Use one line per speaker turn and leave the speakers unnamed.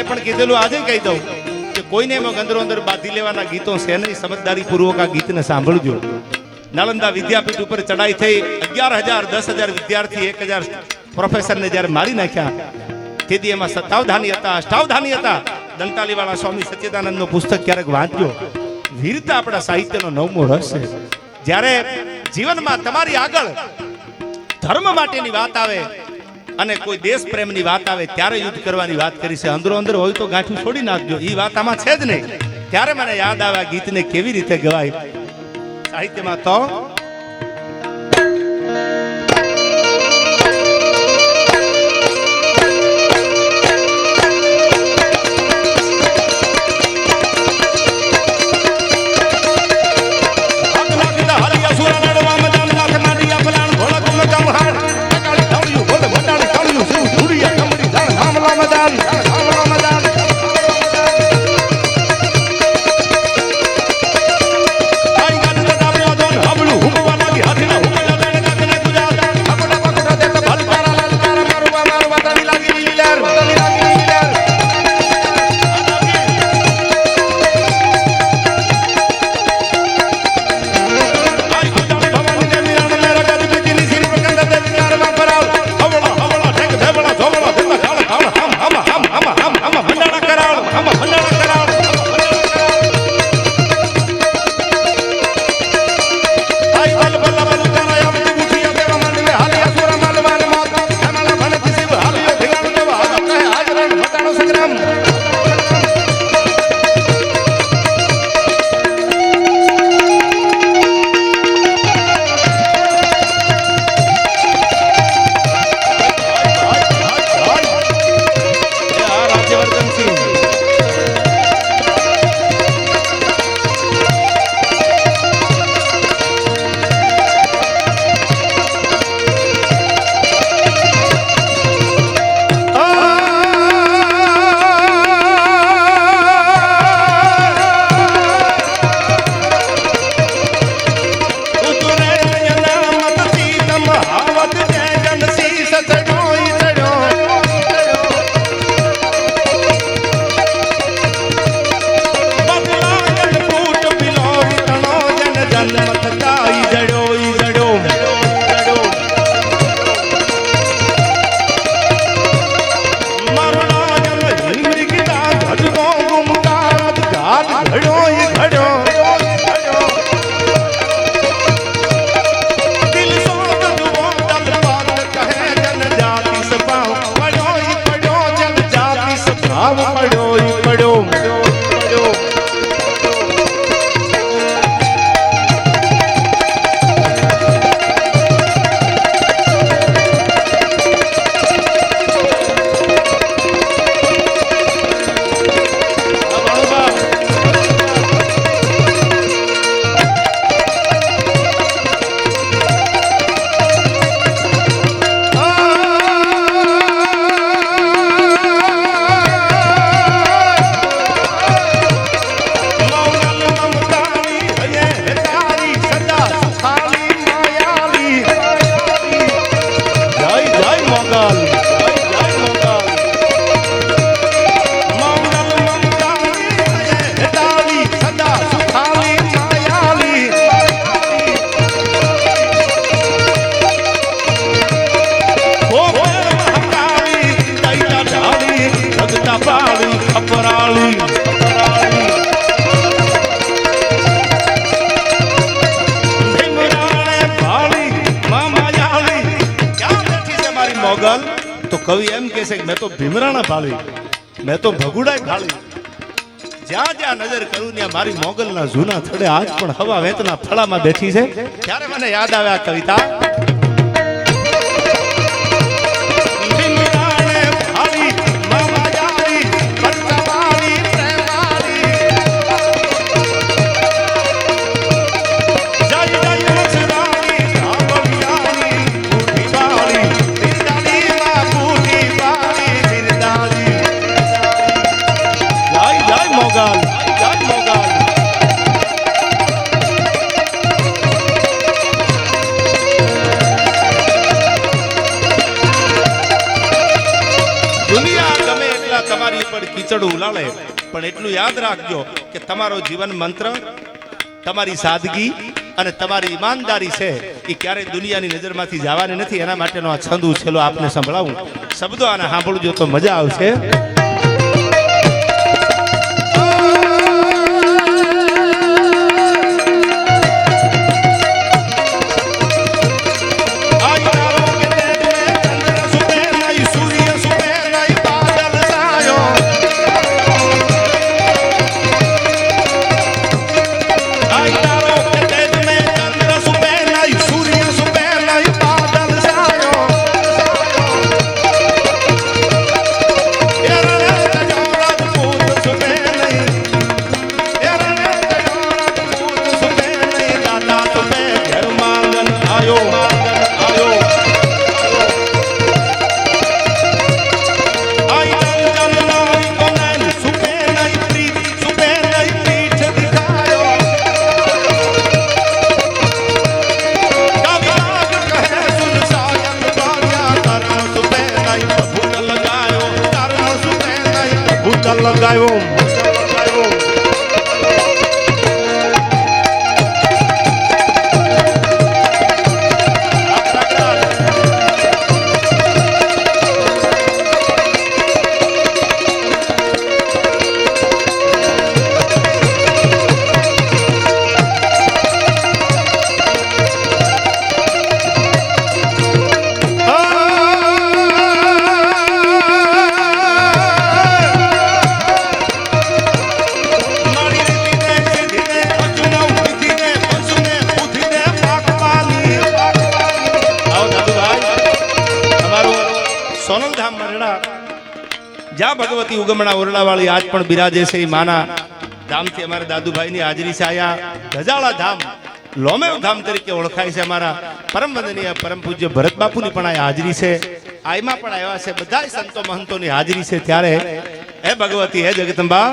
કાલે પણ કીધેલું આજે કહી દઉં કે કોઈને એમાં અંદરો અંદર બાંધી લેવાના ગીતો છે નહીં. સમજદારી પૂર્વક આ ગીતને સાંભળજો. નાલંદા વિદ્યાપીઠ ઉપર ચડાઈ થઈ અગિયાર હજાર, દસ હજાર વિદ્યાર્થી એક હજાર પ્રોફેસરને જ્યારે મારી નાખ્યા, તેથી એમાં સત્તાવધાની હતા, અષ્ટાવધાની હતા. દંતાલીવાળા સ્વામી સચ્ચિદાનંદનું પુસ્તક ક્યારેક વાંચજો વીરતા આપણા સાહિત્યનો નવમો રસ છે. જ્યારે જીવનમાં તમારી આગળ ધર્મ માટેની વાત આવે અને કોઈ દેશ પ્રેમની વાત આવે, ત્યારે યુદ્ધ કરવાની વાત કરી છે. અંદરો અંદર હોય તો ગાંઠું છોડી નાખજો. એ વાત આમાં છે જ નહીં. ત્યારે મને યાદ આવે ગીતને કેવી રીતે ગવાય. સાહિત્યમાં તો ભાવ પડ્યો પડ્યો. કવિ એમ કહે છે મેં તો ભીમરાણા ભાળી. મેં તો ભગુડાય ભાળી. જ્યાં જ્યાં નજર કરું, ત્યાં મારી મોગલના જૂના થડે આજ પણ હવા વેતના થળામાં બેઠી છે. ત્યારે મને યાદ આવે આ કવિતા? ઉલાળે પણ એટલું યાદ રાખજો કે તમારો જીવન મંત્ર, તમારી સાદગી અને તમારી ઈમાનદારી છે, એ ક્યારેય દુનિયાની નજરમાંથી જવાની નથી. એના માટેનો આ છંદ ઉછેલો આપને સંભળાવું. શબ્દો આને સાંભળજો તો મજા આવશે. જ્યાં ભગવતી ઉગમણા ઓરડાવાળી આજ પણ બિરાજે છે માના. ધામથી અમારા દાદુભાઈની હાજરી છે આયા ધજાળા ધામ, લોમેવ ધામ તરીકે ઓળખાય છે અમારા. પરમ વંદનીય, પરમ પૂજ્ય ભરત બાપુની પણ આ હાજરી છે. આયમાં પણ આવ્યા છે બધા સંતો મહંતોની હાજરી છે ત્યારે. હે ભગવતી, હે જગદંબા